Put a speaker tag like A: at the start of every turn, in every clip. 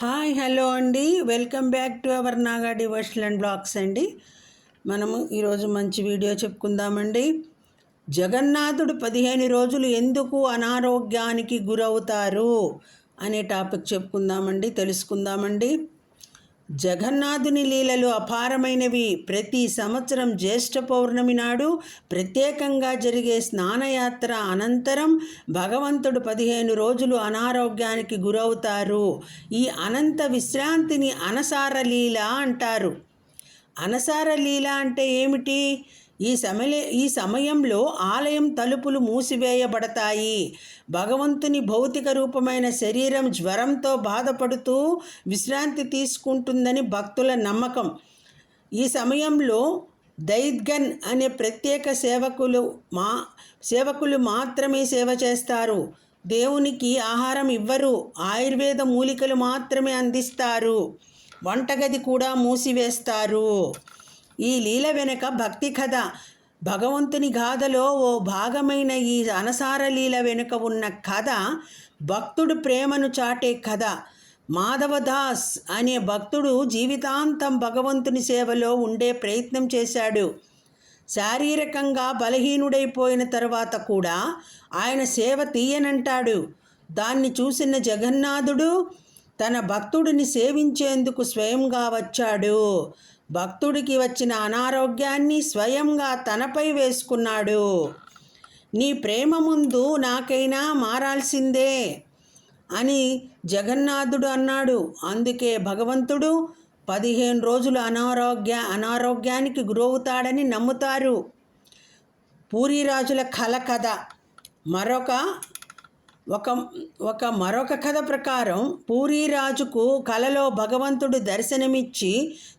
A: Hi hello అండి. Welcome back to our Naga devotional and blogs అండి. మనము ఈరోజు మంచి వీడియో చెప్పుకుందామండి. జగన్నాథుడు పదిహేను రోజులు ఎందుకు అనారోగ్యానికి గురవుతారు అనే టాపిక్ చెప్పుకుందామండి తెలుసుకుందామండి. జగన్నాథుని లీలలు అపారమైనవి. ప్రతి సంవత్సరం జ్యేష్ఠ పౌర్ణమి నాడు ప్రత్యేకంగా జరిగే స్నానయాత్ర అనంతరం భగవంతుడు పదిహేను రోజులు అనారోగ్యానికి గురవుతారు. ఈ అనంత విశ్రాంతిని అనసార లీల అంటారు. అనసార లీల అంటే ఏమిటి? ఈ సమయ ఈ సమయంలో ఆలయం తలుపులు మూసివేయబడతాయి. భగవంతుని భౌతిక రూపమైన శరీరం జ్వరంతో బాధపడుతూ విశ్రాంతి తీసుకుంటుందని భక్తుల నమ్మకం. ఈ సమయంలో దైద్గన్ అనే ప్రత్యేక సేవకులు మా సేవకులు మాత్రమే సేవ చేస్తారు. దేవునికి ఆహారం ఇవ్వరు. ఆయుర్వేద మూలికలు మాత్రమే అందిస్తారు. వంటగది కూడా మూసివేస్తారు. ఈ లీల వెనుక భక్తి కథ. భగవంతుని గాథలో ఓ భాగమైన ఈ అనసార లీల వెనుక ఉన్న కథ భక్తుడు ప్రేమను చాటే కథ. మాధవదాస్ అనే భక్తుడు జీవితాంతం భగవంతుని సేవలో ఉండే ప్రయత్నం చేశాడు. శారీరకంగా బలహీనుడైపోయిన తర్వాత కూడా ఆయన సేవ తీయనంటాడు. దాన్ని చూసిన జగన్నాథుడు తన భక్తుడిని సేవించేందుకు స్వయంగా వచ్చాడు. భక్తుడికి వచ్చిన అనారోగ్యాన్ని స్వయంగా తనపై వేసుకున్నాడు. నీ ప్రేమ ముందు నాకైనా మారాల్సిందే అని జగన్నాథుడు అన్నాడు. అందుకే భగవంతుడు పదిహేను రోజులు అనారోగ్య అనారోగ్యానికి గురవుతాడని నమ్ముతారు. పూరిరాజుల కల కథ మరొక ఒక ఒక మరొక కథ ప్రకారం పూరీరాజుకు కలలో భగవంతుడు దర్శనమిచ్చి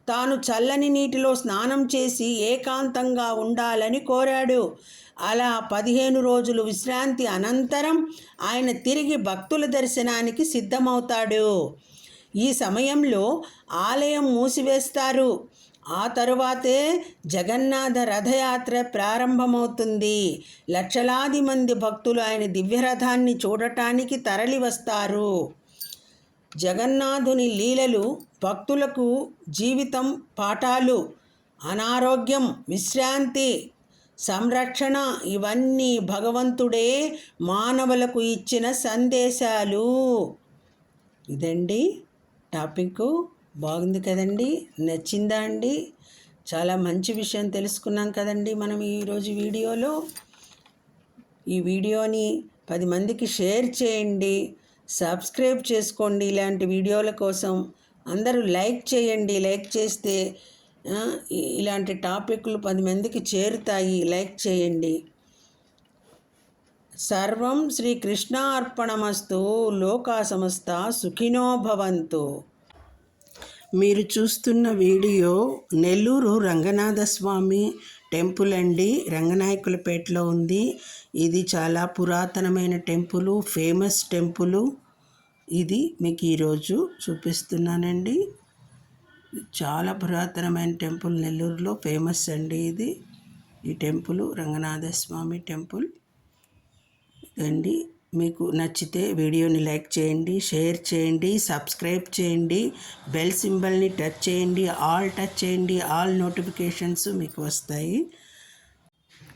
A: తాను చల్లని నీటిలో స్నానం చేసి ఏకాంతంగా ఉండాలని కోరాడు. అలా పదిహేను రోజులు విశ్రాంతి అనంతరం ఆయన తిరిగి భక్తుల దర్శనానికి సిద్ధమవుతాడు. ఈ సమయంలో ఆలయం మూసివేస్తారు. ఆ తరువాతే జగన్నాథ రథయాత్ర ప్రారంభమవుతుంది. లక్షలాది మంది భక్తులు ఆయన దివ్యరథాన్ని చూడటానికి తరలి వస్తారు. జగన్నాథుని లీలలు భక్తులకు జీవితం పాఠాలు అనారోగ్యం విశ్రాంతి సంరక్షణ ఇవన్నీ భగవంతుడే మానవులకు ఇచ్చిన సందేశాలు. ఇదండి టాపిక్. బాగుంది కదండి. నచ్చిందా అండి? చాలా మంచి విషయం తెలుసుకున్నాం కదండి మనం ఈరోజు వీడియోలో. ఈ వీడియోని పది మందికి షేర్ చేయండి. సబ్స్క్రైబ్ చేసుకోండి ఇలాంటి వీడియోల కోసం. అందరూ లైక్ చేయండి. లైక్ చేస్తే ఇలాంటి టాపిక్లు పది మందికి చేరుతాయి. లైక్ చేయండి. సర్వం శ్రీకృష్ణ అర్పణమస్తు లోకా సమస్త సుఖినో భవంతు. మీరు చూస్తున్న వీడియో నెల్లూరు రంగనాథస్వామి టెంపుల్ అండి. రంగనాయకులపేటలో ఉంది. ఇది చాలా పురాతనమైన టెంపుల్ ఫేమస్ టెంపుల్. ఇది మీకు ఈరోజు చూపిస్తున్నానండి. చాలా పురాతనమైన టెంపుల్ నెల్లూరులో ఫేమస్ అండి ఇది. ఈ టెంపుల్ రంగనాథస్వామి టెంపుల్. అండి మీకు నచ్చితే వీడియోని లైక్ చేయండి షేర్ చేయండి సబ్స్క్రైబ్ చేయండి బెల్ సింబల్ని టచ్ చేయండి ఆల్ టచ్ చేయండి ఆల్ నోటిఫికేషన్స్ మీకు వస్తాయి.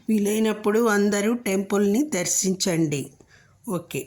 A: వీలైనప్పుడు అందరూ టెంపుల్ని దర్శించండి. ఓకే.